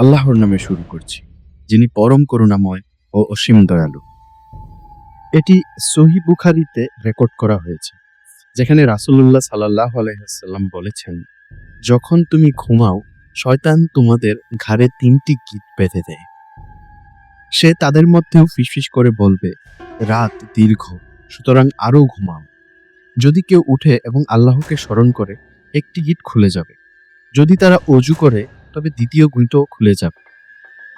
আল্লাহর নামে শুরু করছি, যিনি পরম করুণাময় ও অসীম দয়ালু। এটি সহি বুখারিতে রেকর্ড করা হয়েছে, যেখানে রাসুল্লাহ সাল্লাহ আলাইসাল্লাম বলেছেন, যখন তুমি ঘুমাও, শয়তান তোমাদের ঘাড়ে তিনটি গীত বেঁধে দেয়। সে তাদের মধ্যেও ফিসফিস করে বলবে, রাত দীর্ঘ, সুতরাং আরও ঘুমাও। যদি কেউ উঠে এবং আল্লাহকে স্মরণ করে, একটি গিট খুলে যাবে। যদি তারা অজু করে তবে দ্বিতীয় গিটও খুলে যাবে।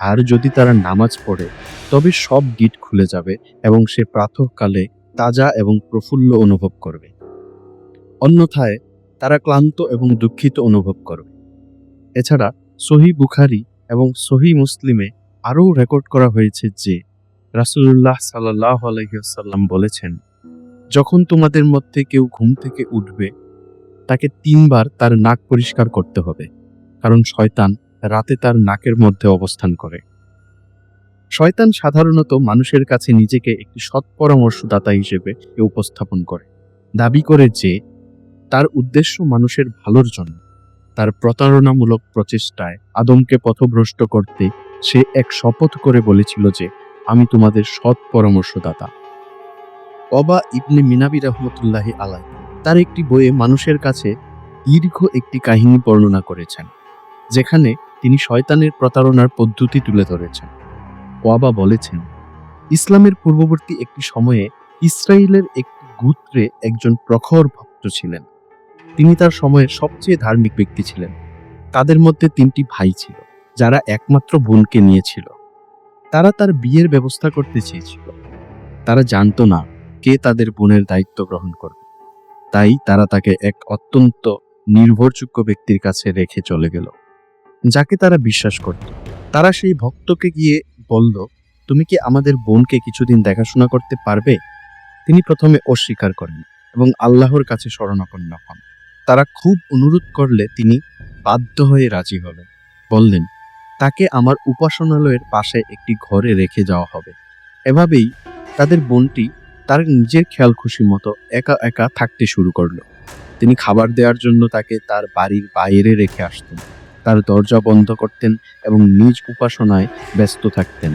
আর যদি তারা নামাজ পড়ে, তবে সব গিট খুলে যাবে এবং সে প্রাতঃকালে তাজা এবং প্রফুল্ল অনুভব করবে। অন্যথায় তারা ক্লান্ত এবং দুঃখিত অনুভব করবে। এছাড়া সহি বুখারি এবং সহি মুসলিমে আরও রেকর্ড করা হয়েছে যে, রাসূলুল্লাহ সাল্লাহ আলহিহাল্লাম বলেছেন, যখন তোমাদের মধ্যে কেউ ঘুম থেকে উঠবে, তাকে তিনবার তার নাক পরিষ্কার করতে হবে। কারণ শয়তান রাতে তার নাকের মধ্যে অবস্থান করে। শয়তান সাধারণত মানুষের কাছে নিজেকে একটি সৎ পরামর্শদাতা হিসেবে উপস্থাপন করে। দাবি করে যে, তার উদ্দেশ্য মানুষের ভালোর জন্য। তার প্রতারণামূলক প্রচেষ্টায় আদমকে পথভ্রষ্ট করতে সে এক শপথ করে বলেছিল যে, আমি তোমাদের সৎ পরামর্শদাতা। অবা ইবনে মিনাবি রহমতুল্লাহ আলাই তার একটি বইয়ে মানুষের কাছে দীর্ঘ একটি কাহিনী বর্ণনা করেছেন। যেখানে তিনি শয়তানের প্রতারণার পদ্ধতি তুলে ধরেছেন। ওয়াবা বলেছেন, ইসলামের পূর্ববর্তী একটি সময়ে ইসরায়েলের একটি গুত্রে একজন প্রখর ভক্ত ছিলেন। তিনি তার সময়ের সবচেয়ে ধার্মিক ব্যক্তি ছিলেন। তাদের মধ্যে তিনটি ভাই ছিল, যারা একমাত্র বোনকে নিয়েছিল। তারা তার বিয়ের ব্যবস্থা করতে চেয়েছিল। তারা জানতো না কে তাদের বোনের দায়িত্ব গ্রহণ করবে। তাই তারা তাকে এক অত্যন্ত নির্ভরযোগ্য ব্যক্তির কাছে রেখে চলে গেল। যাকে তারা বিশ্বাস করত। তারা সেই ভক্তকে গিয়ে বলল, তুমি কি আমাদের বোনকে কিছুদিন দেখাশোনা করতে পারবে? তিনি প্রথমে অস্বীকার করেন এবং আল্লাহর কাছে শরণাপন্ন হন। তারা খুব অনুরোধ করলে তিনি বাধ্য হয়ে রাজি হলেন। বললেন, তাকে আমার উপাসনালয়ের পাশে একটি ঘরে রেখে যাওয়া হবে। এভাবেই তাদের বোনটি তার নিজের খেয়াল খুশি মতো একা একা থাকতে শুরু করল। তিনি খাবার দেওয়ার জন্য তাকে তার বাড়ির বাইরে রেখে আসতেন। তার দরজা বন্ধ করতেন এবং নিজ উপাসনায় ব্যস্ত থাকতেন।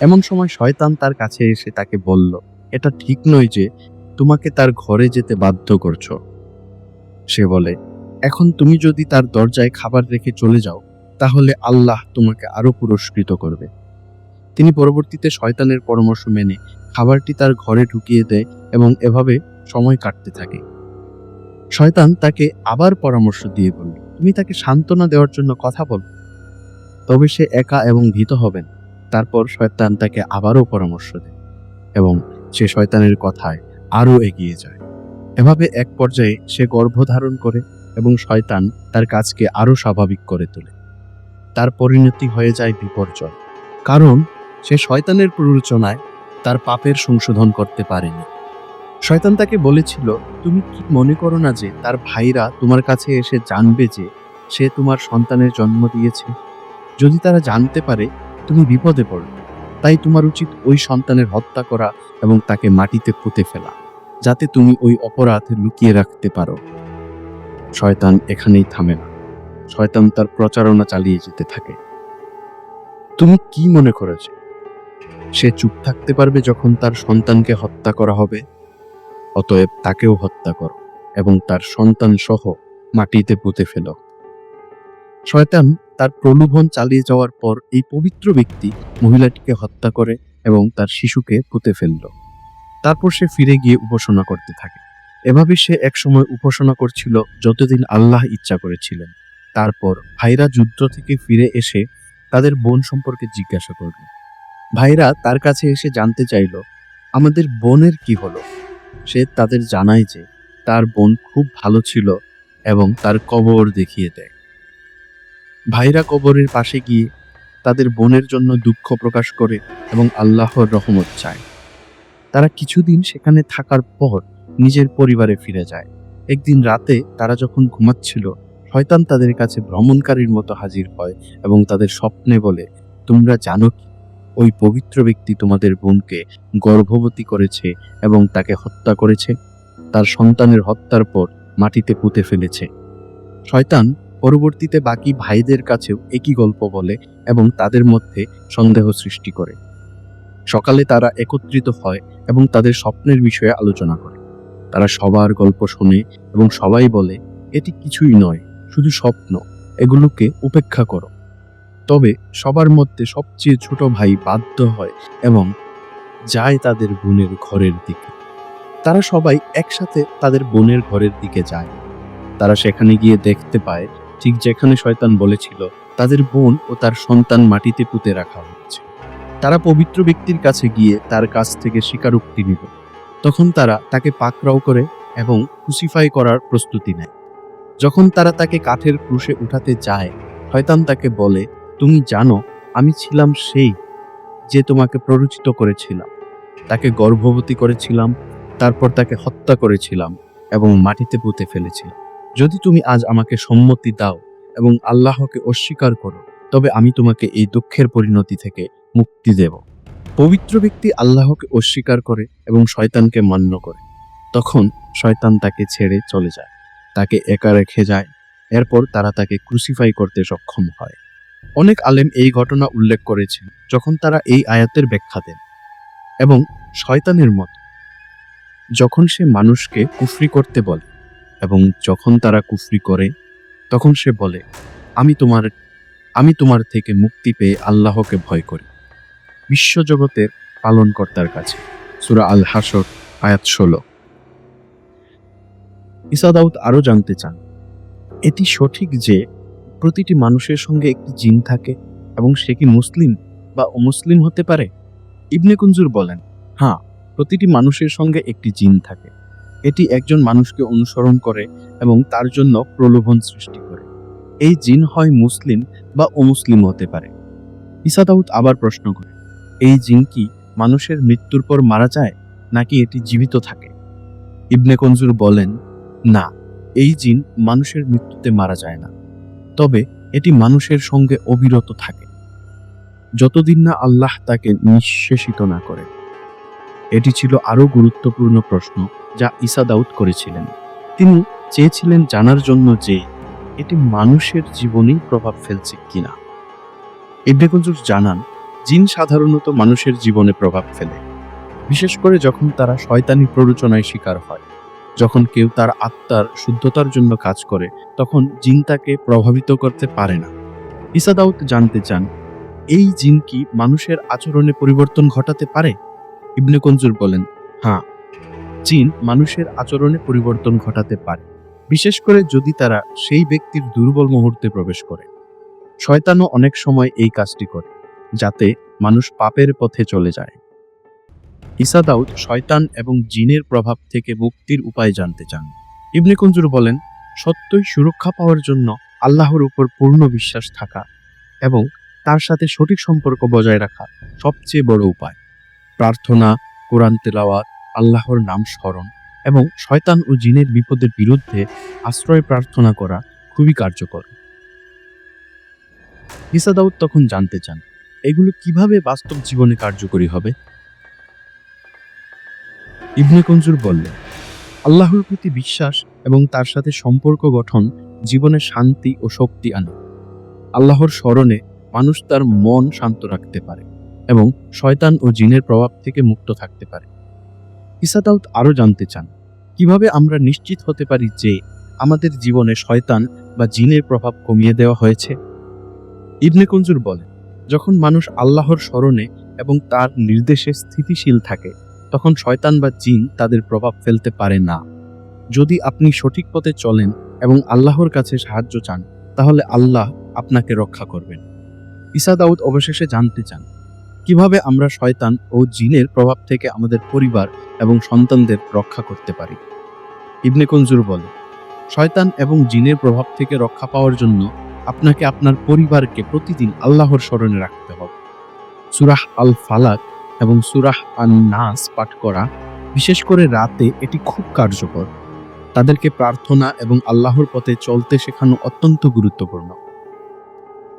এমন সময় শয়তান তার কাছে এসে তাকে বলল, এটা ঠিক নয় যে তোমাকে তার ঘরে যেতে বাধ্য করছ। সে বলে, এখন তুমি যদি তার দরজায় খাবার রেখে চলে যাও, তাহলে আল্লাহ তোমাকে আরও পুরস্কৃত করবে। তিনি পরবর্তীতে শয়তানের পরামর্শ মেনে খাবারটি তার ঘরে ঢুকিয়ে দেয় এবং এভাবে সময় কাটতে থাকে। শয়তান তাকে আবার পরামর্শ দিয়ে বলল তুমি তাকে সান্ত্বনা দেওয়ার জন্য কথা বল। তবে সে একা এবং ভীত হবেন। তারপর শয়তান তাকে আবারও পরামর্শ দেয় এবং সে শয়তানের কথায় আরও এগিয়ে যায়। এভাবে এক পর্যায়ে সে গর্ভধারণ করে এবং শয়তান তার কাজকে আরও স্বাভাবিক করে তোলে। তার পরিণতি হয়ে যায় বিপর্যয়। কারণ সে শয়তানের প্ররোচনায় তার পাপের সংশোধন করতে পারেনি। শয়তান তাকে বলেছিল, তুমি কি মনে করো না যে তার ভাইরা তোমার কাছে এসে জানবে যে সে তোমার সন্তানের জন্ম দিয়েছে? যদি তারা জানতে পারে, তুমি বিপদে পড়বে তাই তোমার উচিত ওই সন্তানের হত্যা করা এবং তাকে মাটিতে পুঁতে ফেলা, যাতে তুমি ওই অপরাধ লুকিয়ে রাখতে পারো। শয়তান এখানেই থামে না। শয়তান তার প্রচারণা চালিয়ে যেতে থাকে। তুমি কি মনে করেছ? সে চুপ থাকতে পারবে যখন তার সন্তানকে হত্যা করা হবে? অতএব তাকেও হত্যা করো এবং তার সন্তান সহ মাটিতে পুঁতে ফেলো। শয়তান তার প্রলোভন চালিয়ে যাওয়ার পর এই পবিত্র ব্যক্তি মহিলাটিকে হত্যা করে এবং তার শিশুকে পুঁতে ফেলল। তারপর সে ফিরে গিয়ে উপাসনা করতে থাকে। এভাবে সে একসময় উপাসনা করছিল যতদিন আল্লাহ ইচ্ছা করেছিলেন। তারপর ভাইরা যুদ্ধ থেকে ফিরে এসে তাদের বোন সম্পর্কে জিজ্ঞাসা করল। ভাইরা তার কাছে এসে জানতে চাইল, আমাদের বোনের কি হলো? সে তাদের জানায় যে তার বোন খুব ভালো ছিল এবং তার কবর দেখিয়ে দেয়। ভাইরা কবরের পাশে গিয়ে তাদের বোনের জন্য দুঃখ প্রকাশ করে এবং আল্লাহর রহমত চায়। তারা কিছুদিন সেখানে থাকার পর নিজের পরিবারে ফিরে যায়। একদিন রাতে তারা যখন ঘুমাচ্ছিল, শয়তান তাদের কাছে ভ্রমণকারীর মতো হাজির হয় এবং তাদের স্বপ্নে বলে, তোমরা জানো কি? ওই পবিত্র ব্যক্তি তোমাদের বোনকে গর্ভবতী করেছে এবং তাকে হত্যা করেছে। তার সন্তানের হত্যার পর মাটিতে পুঁতে ফেলেছে। শয়তান পরবর্তীতে বাকি ভাইদের কাছেও একই গল্প বলে এবং তাদের মধ্যে সন্দেহ সৃষ্টি করে। সকালে তারা একত্রিত হয় এবং তাদের স্বপ্নের বিষয়ে আলোচনা করে। তারা সবার গল্প শোনে এবং সবাই বলে, এটি কিছুই নয়, শুধু স্বপ্ন, এগুলোকে উপেক্ষা করো। তবে সবার মধ্যে সবচেয়ে ছোট ভাই বাধ্য হয় এবং যায় তাদের বোনের ঘরের দিকে। তারা সবাই একসাথে তাদের বোনের ঘরের দিকে যায়। তারা সেখানে গিয়ে দেখতে পায়, ঠিক যেখানে শয়তান বলেছিল, তাদের বোন ও তার সন্তান মাটিতে পুঁতে রাখা হচ্ছে। তারা পবিত্র ব্যক্তির কাছে গিয়ে তার কাছ থেকে স্বীকারোক্তি নিল। তখন তারা তাকে পাকড়াও করে এবং ক্রুসিফাই করার প্রস্তুতি নেয়। যখন তারা তাকে কাঠের ক্রুশে উঠাতে যায়, শয়তান তাকে বলে তুমি জানো, আমি ছিলাম সেই যে তোমাকে প্ররোচিত করেছিলাম। তাকে গর্ভবতী করেছিলাম, তারপর তাকে হত্যা করেছিলাম এবং মাটিতে পুঁতে ফেলেছিলাম। যদি তুমি আজ আমাকে সম্মতি দাও এবং আল্লাহকে অস্বীকার করো, তবে আমি তোমাকে এই দুঃখের পরিণতি থেকে মুক্তি দেব। পবিত্র ব্যক্তি আল্লাহকে অস্বীকার করে এবং শয়তানকে মান্য করে। তখন শয়তান তাকে ছেড়ে চলে যায়। তাকে একা রেখে যায়। এরপর তারা তাকে ক্রুসিফাই করতে সক্ষম হয়। অনেক আলেম এই ঘটনা উল্লেখ করেছেন, যখন তারা এই আয়াতের ব্যাখ্যা দেন। এবং শয়তানের মত, যখন সে মানুষকে কুফরি করতে বলে এবং যখন তারা কুফরি করে, তখন সে বলে, আমি তোমার আমি তোমার থেকে মুক্তি পেয়ে আল্লাহকে ভয় করি। বিশ্বজগতের পালনকর্তার কাছে। সুরা আল হাসর আয়াত ষোলো। ইসাদাউদ আরও জানতে চান, এটি সঠিক যে প্রতিটি মানুষের সঙ্গে একটি জিন থাকে এবং সে কি মুসলিম বা অমুসলিম হতে পারে? ইবনে কুঞ্জুর বলেন হ্যাঁ প্রতিটি মানুষের সঙ্গে একটি জিন থাকে। এটি একজন মানুষকে অনুসরণ করে এবং তার জন্য প্রলোভন সৃষ্টি করে। এই জিন হয় মুসলিম বা অমুসলিম হতে পারে। ইসাদাউদ আবার প্রশ্ন করে, এই জিন কি মানুষের মৃত্যুর পর মারা যায় নাকি এটি জীবিত থাকে? ইবনে কঞ্জুর বলেন, না, এই জিন মানুষের মৃত্যুতে মারা যায় না। তবে এটি মানুষের সঙ্গে অবিরত থাকে। যতদিন না আল্লাহ তাকে নিঃশেষিত না করে এটি ছিল আরও গুরুত্বপূর্ণ প্রশ্ন যা ঈসা দাউদ করেছিলেন। তিনি চেয়েছিলেন জানার জন্য যে এটি মানুষের জীবনেই প্রভাব ফেলছে কিনা। ইবনে কঞ্জুর জানান, জিন সাধারণত মানুষের জীবনে প্রভাব ফেলে। বিশেষ করে যখন তারা শয়তানি প্ররোচনায় শিকার হয়। যখন কেউ তার আত্মার শুদ্ধতার জন্য কাজ করে, তখন জিন তাকে প্রভাবিত করতে পারে না। ঈসা দাউদ জানতে চান, এই জিন কি মানুষের আচরণে পরিবর্তন ঘটাতে পারে? ইবনে কঞ্জুর বলেন হ্যাঁ জিন মানুষের আচরণে পরিবর্তন ঘটাতে পারে। বিশেষ করে যদি তারা সেই ব্যক্তির দুর্বল মুহূর্তে প্রবেশ করে। শয়তানও অনেক সময় এই কাজটি করে, যাতে মানুষ পাপের পথে চলে যায়। ঈসা দাউদ শয়তান এবং জিনের প্রভাব থেকে মুক্তির উপায় জানতে চান। ইবনে কুঞ্জুর বলেন, সত্যই সুরক্ষা পাওয়ার জন্য আল্লাহর উপর পূর্ণ বিশ্বাস থাকা এবং তার সাথে সঠিক সম্পর্ক বজায় রাখা সবচেয়ে বড় উপায়। প্রার্থনা, কোরআন তেলাওয়াত, আল্লাহর নাম স্মরণ এবং শয়তান ও জিনের বিপদের বিরুদ্ধে আশ্রয় প্রার্থনা করা খুবই কার্যকর। ঈসা দাউদ তখন জানতে চান, এগুলো কীভাবে বাস্তব জীবনে কার্যকরী হবে? ইবনে কঞ্জুর বললেন, আল্লাহর প্রতি বিশ্বাস এবং তার সাথে সম্পর্ক গঠন জীবনে শান্তি ও শক্তি আনে। আল্লাহর স্মরণে মানুষ তার মন শান্ত রাখতে পারে এবং শয়তান ও জিনের প্রভাব থেকে মুক্ত থাকতে পারে। ইসাদাউদ আরও জানতে চান, কীভাবে আমরা নিশ্চিত হতে পারি যে আমাদের জীবনে শয়তান বা জিনের প্রভাব কমিয়ে দেওয়া হয়েছে? ইবনে কঞ্জুর বলে যখন মানুষ আল্লাহর স্মরণে এবং তার নির্দেশে স্থিতিশীল থাকে তখন শয়তান বা জিন তাদের প্রভাব ফেলতে পারে না। যদি আপনি সঠিক পথে চলেন এবং আল্লাহর কাছে সাহায্য চান, তাহলে আল্লাহ আপনাকে রক্ষা করবেন। ইসা দাউদ অবশেষে জানতে চান, কীভাবে আমরা শয়তান ও জিনের প্রভাব থেকে আমাদের পরিবার এবং সন্তানদের রক্ষা করতে পারি? ইবনে কঞ্জুর বলে, শয়তান এবং জিনের প্রভাব থেকে রক্ষা পাওয়ার জন্য আপনাকে আপনার পরিবারকে প্রতিদিন আল্লাহর স্মরণে রাখতে হবে। সুরাহ আল ফালাক এবং সুরাহ আন নাস পাঠ করা, বিশেষ করে রাতে এটি খুব কার্যকর। তাদেরকে প্রার্থনা এবং আল্লাহর পথে চলতে শেখানো অত্যন্ত গুরুত্বপূর্ণ।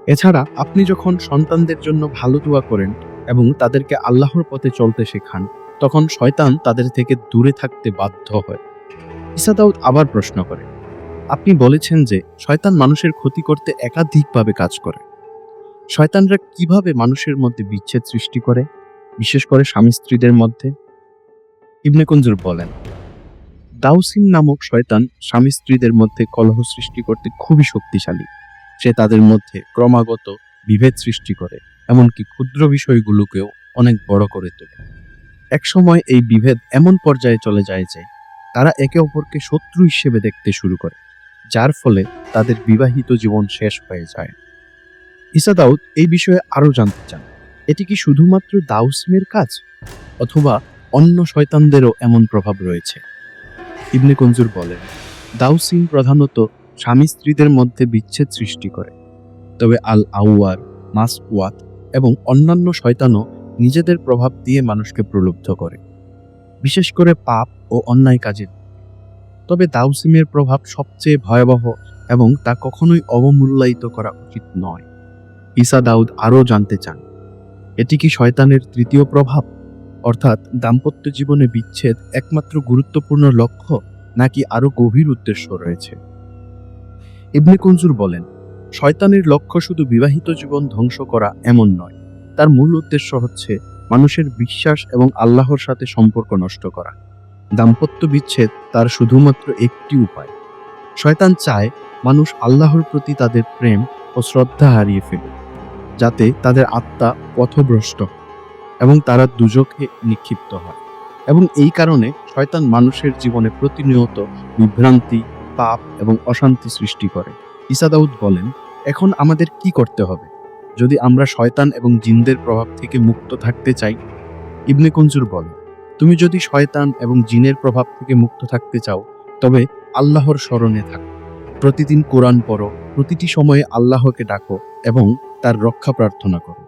এছাড়া আপনি যখন সন্তানদের জন্য ভালো দোয়া করেন এবং তাদেরকে আল্লাহর পথে চলতে শেখান, তখন শয়তান তাদের থেকে দূরে থাকতে বাধ্য হয়। ইসা দাউদ আবার প্রশ্ন করে, আপনি বলেছেন যে শয়তান মানুষের ক্ষতি করতে একাধিকভাবে কাজ করে। শয়তানরা কীভাবে মানুষের মধ্যে বিচ্ছেদ সৃষ্টি করে? বিশেষ করে স্বামী স্ত্রীদের মধ্যে। ইবনে কুঞ্জুর বলেন, দাউসিন নামক শয়তান স্বামী স্ত্রীদের মধ্যে কলহ সৃষ্টি করতে খুবই শক্তিশালী। সে তাদের মধ্যে ক্রমাগত বিভেদ সৃষ্টি করে, এমনকি ক্ষুদ্র বিষয়গুলোকেও অনেক বড় করে তোলে। একসময় এই বিভেদ এমন পর্যায়ে চলে যায় যে, তারা একে অপরকে শত্রু হিসেবে দেখতে শুরু করে, যার ফলে তাদের বিবাহিত জীবন শেষ হয়ে যায়। ইসা দাউদ এই বিষয়ে আরও জানতে চান। এটি কি শুধুমাত্র দাউসিমের কাজ? অথবা অন্য শয়তানদেরও এমন প্রভাব রয়েছে? ইবনে কঞ্জুর বলেন দাউসিন প্রধানত স্বামী স্ত্রীদের মধ্যে বিচ্ছেদ সৃষ্টি করে। তবে আল আউয়ার, মাসওয়াত এবং অন্যান্য শয়তানও নিজেদের প্রভাব দিয়ে মানুষকে প্রলুব্ধ করে, বিশেষ করে পাপ ও অন্যায় কাজের। তবে দাউসিমের প্রভাব সবচেয়ে ভয়াবহ এবং তা কখনোই অবমূল্যায়িত করা উচিত নয়। ঈসা দাউদ আরও জানতে চান এটি কি শয়তানের তৃতীয় প্রভাব? অর্থাৎ দাম্পত্য জীবনে বিচ্ছেদ একমাত্র গুরুত্বপূর্ণ লক্ষ্য নাকি আরও গভীর উদ্দেশ্য রয়েছে? ইবনে কুঞ্জুর বলেন, শয়তানের লক্ষ্য শুধু বিবাহিত জীবন ধ্বংস করা এমন নয়। তার মূল উদ্দেশ্য হচ্ছে মানুষের বিশ্বাস এবং আল্লাহর সাথে সম্পর্ক নষ্ট করা। দাম্পত্য বিচ্ছেদ তার শুধুমাত্র একটি উপায়। শয়তান চায় মানুষ আল্লাহর প্রতি তাদের প্রেম ও শ্রদ্ধা হারিয়ে ফেলে যাতে তাদের আত্মা পথভ্রষ্ট এবং তারা দুজকে নিক্ষিপ্ত হয়। এবং এই কারণে শয়তান মানুষের জীবনে প্রতিনিয়ত বিভ্রান্তি, পাপ এবং অশান্তি সৃষ্টি করে। ইসাদাউদ বলেন, এখন আমাদের কি করতে হবে? যদি আমরা শয়তান এবং জিনদের প্রভাব থেকে মুক্ত থাকতে চাই? ইবনে কুঞ্জুর বলে তুমি যদি শয়তান এবং জিনের প্রভাব থেকে মুক্ত থাকতে চাও, তবে আল্লাহর স্মরণে থাকো। প্রতিদিন কোরআন পড়ো, প্রতিটি সময়ে আল্লাহকে ডাকো এবং তার রক্ষা প্রার্থনা করো।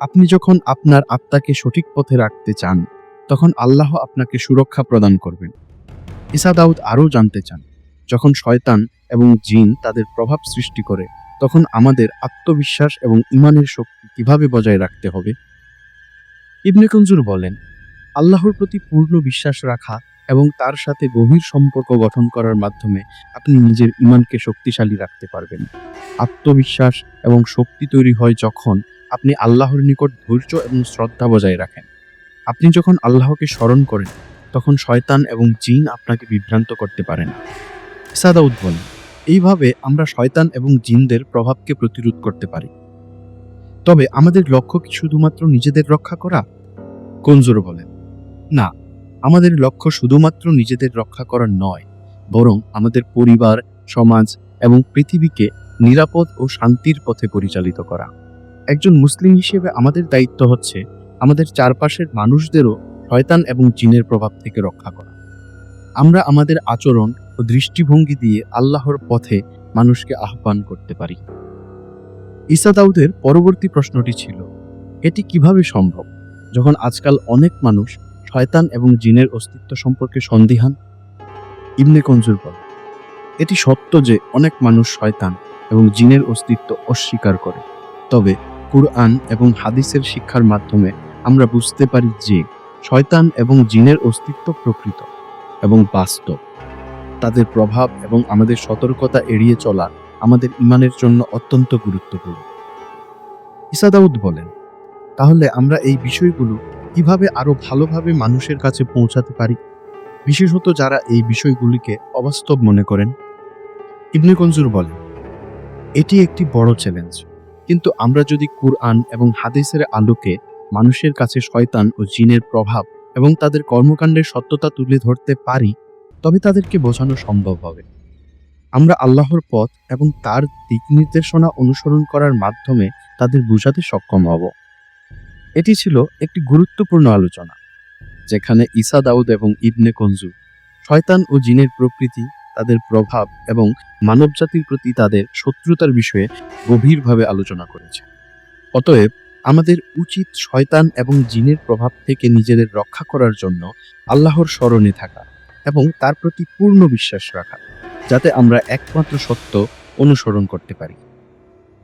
আপনি যখন আপনার আত্মাকে সঠিক পথে রাখতে চান, তখন আল্লাহ আপনাকে সুরক্ষা প্রদান করবেন। ইসা দাউদ আরও জানতে চান, যখন শয়তান এবং জিন তাদের প্রভাব সৃষ্টি করে, তখন আমাদের আত্মবিশ্বাস এবং ইমানের শক্তি কীভাবে বজায় রাখতে হবে? ইবনে কঞ্জুর বলেন, আল্লাহর প্রতি পূর্ণ বিশ্বাস রাখা এবং তার সাথে গভীর সম্পর্ক গঠন করার মাধ্যমে আপনি নিজের ইমানকে শক্তিশালী রাখতে পারবেন। আত্মবিশ্বাস এবং শক্তি তৈরি হয় যখন আপনি আল্লাহর নিকট ধৈর্য এবং শ্রদ্ধা বজায় রাখেন। আপনি যখন আল্লাহকে স্মরণ করেন, তখন শয়তান এবং জিন আপনাকে বিভ্রান্ত করতে পারে না। সাদাউদ বলেন, এইভাবে আমরা শয়তান এবং জিনদের প্রভাবকে প্রতিরোধ করতে পারি। তবে আমাদের লক্ষ্য কি শুধুমাত্র নিজেদের রক্ষা করা? কঞ্জুর বলেন, না আমাদের লক্ষ্য শুধুমাত্র নিজেদের রক্ষা করা নয়, বরং আমাদের পরিবার, সমাজ এবং পৃথিবীকে নিরাপদ ও শান্তির পথে পরিচালিত করা। একজন মুসলিম হিসেবে আমাদের দায়িত্ব হচ্ছে আমাদের চারপাশের মানুষদেরও শয়তান এবং জিনের প্রভাব থেকে রক্ষা করা। আমরা আমাদের আচরণ ও দৃষ্টিভঙ্গি দিয়ে আল্লাহর পথে মানুষকে আহ্বান করতে পারি। ইসা দাউদের পরবর্তী প্রশ্নটি ছিল, এটি কীভাবে সম্ভব? যখন আজকাল অনেক মানুষ শয়তান এবং জিনের অস্তিত্ব সম্পর্কে সন্দিহান? ইবনে কঞ্জুর বলে এটি সত্য যে অনেক মানুষ শয়তান এবং জিনের অস্তিত্ব অস্বীকার করে। তবে কুরআন এবং হাদিসের শিক্ষার মাধ্যমে আমরা বুঝতে পারি যে শয়তান এবং জিনের অস্তিত্ব প্রকৃত এবং বাস্তব। তাদের প্রভাব এবং আমাদের সতর্কতা এড়িয়ে চলা আমাদের ইমানের জন্য অত্যন্ত গুরুত্বপূর্ণ। ইসাদাউদ বলেন, তাহলে আমরা এই বিষয়গুলো কীভাবে আরও ভালোভাবে মানুষের কাছে পৌঁছাতে পারি? বিশেষত যারা এই বিষয়গুলিকে অবাস্তব মনে করেন। ইবনে কঞ্জুর বলেন, এটি একটি বড় চ্যালেঞ্জ কিন্তু আমরা যদি কুরআন এবং হাদিসের আলোকে মানুষের কাছে শয়তান ও জিনের প্রভাব এবং তাদের কর্মকাণ্ডের সত্যতা তুলে ধরতে পারি, তবে তাদেরকে বোঝানো সম্ভব হবে। আমরা আল্লাহর পথ এবং তার দিক নির্দেশনা অনুসরণ করার মাধ্যমে তাদের বোঝাতে সক্ষম হব। এটি ছিল একটি গুরুত্বপূর্ণ আলোচনা, যেখানে ঈসা দাউদ এবং ইবনে কঞ্জু শয়তান ও জিনের প্রকৃতি, তাদের প্রভাব এবং মানবজাতির প্রতি তাদের শত্রুতার বিষয়ে গভীরভাবে আলোচনা করেছে। অতএব আমাদের উচিত শয়তান এবং জিনের প্রভাব থেকে নিজেদের রক্ষা করার জন্য আল্লাহর স্মরণে থাকা এবং তার প্রতি পূর্ণ বিশ্বাস রাখা, যাতে আমরা একমাত্র সত্য অনুসরণ করতে পারি।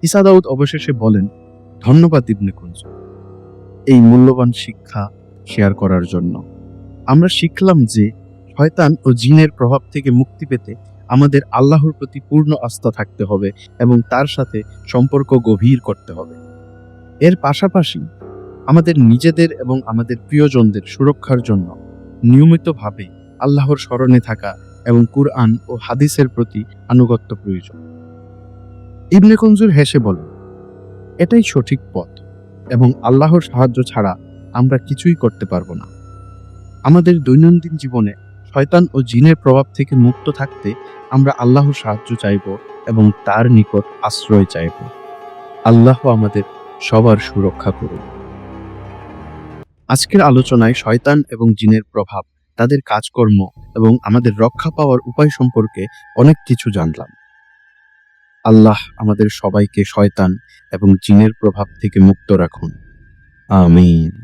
ইসা দাউদ অবশেষে বলেন, ধন্যবাদ ইবনে কুঞ্জু এই মূল্যবান শিক্ষা শেয়ার করার জন্য। আমরা শিখলাম যে শয়তান ও জিনের প্রভাব থেকে মুক্তি পেতে আমাদের আল্লাহর প্রতি পূর্ণ আস্থা থাকতে হবে এবং তার সাথে সম্পর্ক গভীর করতে হবে। এর পাশাপাশি আমাদের নিজেদের এবং আমাদের প্রিয়জনদের সুরক্ষার জন্য নিয়মিতভাবে আল্লাহর স্মরণে থাকা এবং কুরআন ও হাদিসের প্রতি আনুগত্য প্রয়োজন। ইবনে কঞ্জুর হেসে বলেন, এটাই সঠিক পথ। এবং আল্লাহর সাহায্য ছাড়া আমরা কিছুই করতে পারব না। আমাদের দৈনন্দিন জীবনে শয়তান ও জিনের প্রভাব থেকে মুক্ত থাকতে আমরা আল্লাহর সাহায্য চাইব এবং তার নিকট আশ্রয় চাইব। আল্লাহ আমাদের সবার সুরক্ষা করুন। আজকের আলোচনায় শয়তান এবং জিনের প্রভাব, তাদের কাজকর্ম এবং আমাদের রক্ষা পাওয়ার উপায় সম্পর্কে অনেক কিছু জানলাম। আল্লাহ আমাদের সবাইকে শয়তান এবং জিনের প্রভাব থেকে মুক্ত রাখুন। আমিন।